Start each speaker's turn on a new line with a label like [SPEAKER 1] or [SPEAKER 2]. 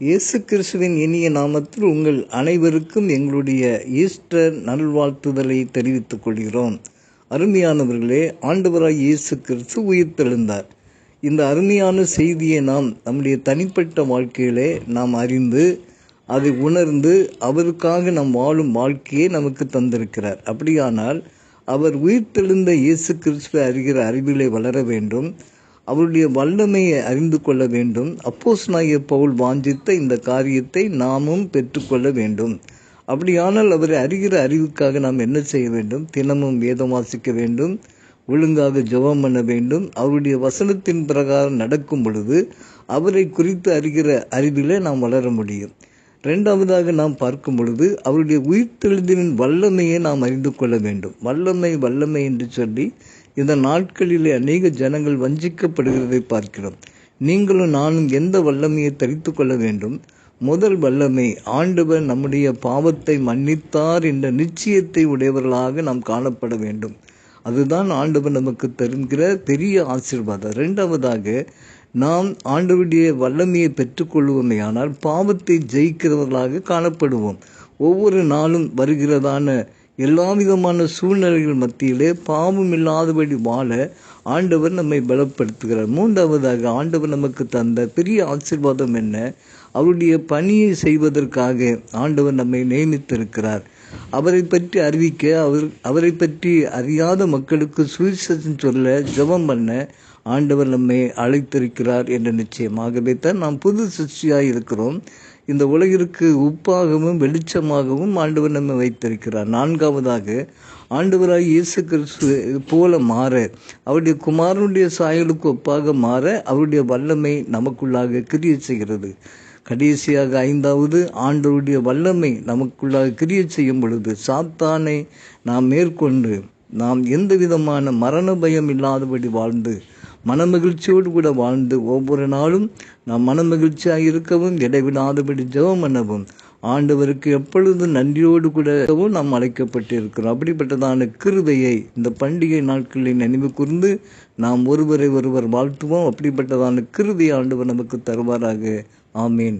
[SPEAKER 1] இயேசு கிறிஸ்துவின் இனிய நாமத்தில் உங்கள் அனைவருக்கும் எங்களுடைய ஈஸ்டர் நல்வாழ்த்துதலை தெரிவித்துக் கொள்கிறோம். அருமையானவர்களே ஆண்டவராய் இயேசு கிறிஸ்து உயிர்த்தெழுந்தார். இந்த அருமையான செய்தியை நாம் நம்முடைய தனிப்பட்ட வாழ்க்கையிலே நாம் அறிந்து அதை உணர்ந்து அவருக்காக நாம் வாழும் வாழ்க்கையை நமக்கு தந்திருக்கிறார். அப்படியானால் அவர் உயிர்த்தெழுந்த இயேசு கிறிஸ்துவை அறிகிற அறிவிலே வளர வேண்டும். அவருடைய வல்லமையை அறிந்து கொள்ள வேண்டும். அப்போஸ் நாய பவுல் வாஞ்சித்த இந்த காரியத்தை நாமும் பெற்றுக்கொள்ள வேண்டும். அப்படியானால் அவரை அறிகிற அறிவுக்காக நாம் என்ன செய்ய வேண்டும்? தினமும் வேதம் வாசிக்க வேண்டும். ஒழுங்காக ஜெபம் பண்ண வேண்டும். அவருடைய வசனத்தின் பிரகாரம் நடக்கும் பொழுது அவரை குறித்து அறிகிற அறிவிலே நாம் வளர முடியும். ரெண்டாவதாக நாம் பார்க்கும் பொழுது அவருடைய உயிர்த்தெழுதலின் வல்லமையை நாம் அறிந்து கொள்ள வேண்டும். வல்லமை வல்லமை என்று சொல்லி இந்த நாட்களிலே அநேக ஜனங்கள் வஞ்சிக்கப்படுகிறதை பார்க்கிறோம். நீங்களும் நானும் எந்த வல்லமையை தரித்து கொள்ள வேண்டும்? முதல் வல்லமை ஆண்டவர் நம்முடைய பாவத்தை மன்னித்தார் என்ற நிச்சயத்தை உடையவர்களாக நாம் காணப்பட வேண்டும். அதுதான் ஆண்டவர் நமக்கு தருகிற பெரிய ஆசீர்வாதம். ரெண்டாவதாக நாம் ஆண்டவருடைய வல்லமையை பெற்றுக்கொள்வோமேயானால் பாவத்தை ஜெயிக்கிறவர்களாக காணப்படுவோம். ஒவ்வொரு நாளும் வருகிறதான எல்லா விதமான சூழ்நிலைகள் மத்தியிலே பாவம் இல்லாதபடி வாழ ஆண்டவர் நம்மை பலப்படுத்துகிறார். மூன்றாவதாக ஆண்டவர் நமக்கு தந்த பெரிய ஆசீர்வாதம் என்ன? அவருடைய பணியை செய்வதற்காக ஆண்டவர் நம்மை நியமித்திருக்கிறார். அவரை பற்றி அறிவிக்க அவர் அவரை பற்றி அறியாத மக்களுக்கு சுவிசேஷம் சொல்ல ஜெபம் பண்ண ஆண்டவர் நம்மை அழைத்திருக்கிறார் என்ற நிச்சயமாகவே தான் நாம் புது சிருஷ்டியாக இருக்கிறோம். இந்த உலகிற்கு உப்பாகவும் வெளிச்சமாகவும் ஆண்டவர் நம்ம வைத்திருக்கிறார். நான்காவதாக ஆண்டவராய் இயேசு கிறிஸ்து போல மாற அவருடைய குமாரனுடைய சாயலுக்கு ஒப்பாக மாற அவருடைய வல்லமை நமக்குள்ளாக கிரிய செய்கிறது. கடைசியாக ஐந்தாவது ஆண்டவருடைய வல்லமை நமக்குள்ளாக கிரிய செய்யும் பொழுது சாத்தானை நாம் மேற்கொண்டு நாம் எந்த விதமான மரண பயம் இல்லாதபடி வாழ்ந்து மனமகிழ்ச்சியோடு கூட வாழ்ந்து ஒவ்வொரு நாளும் நாம் மனமகிழ்ச்சியாக இருக்கவும் இடைவிடாதபடி ஜெபம் பண்ணவும் ஆண்டவருக்கு எப்பொழுது நன்றியோடு கூடவும் நாம் அழைக்கப்பட்டிருக்கிறோம். அப்படிப்பட்டதான கிருபையை இந்த பண்டிகை நாட்களில் நினைவு கூர்ந்து நாம் ஒருவரை ஒருவர் வாழ்த்துவோம். அப்படிப்பட்டதான கிருபை ஆண்டவர் நமக்கு தருவாராக. ஆமீன்.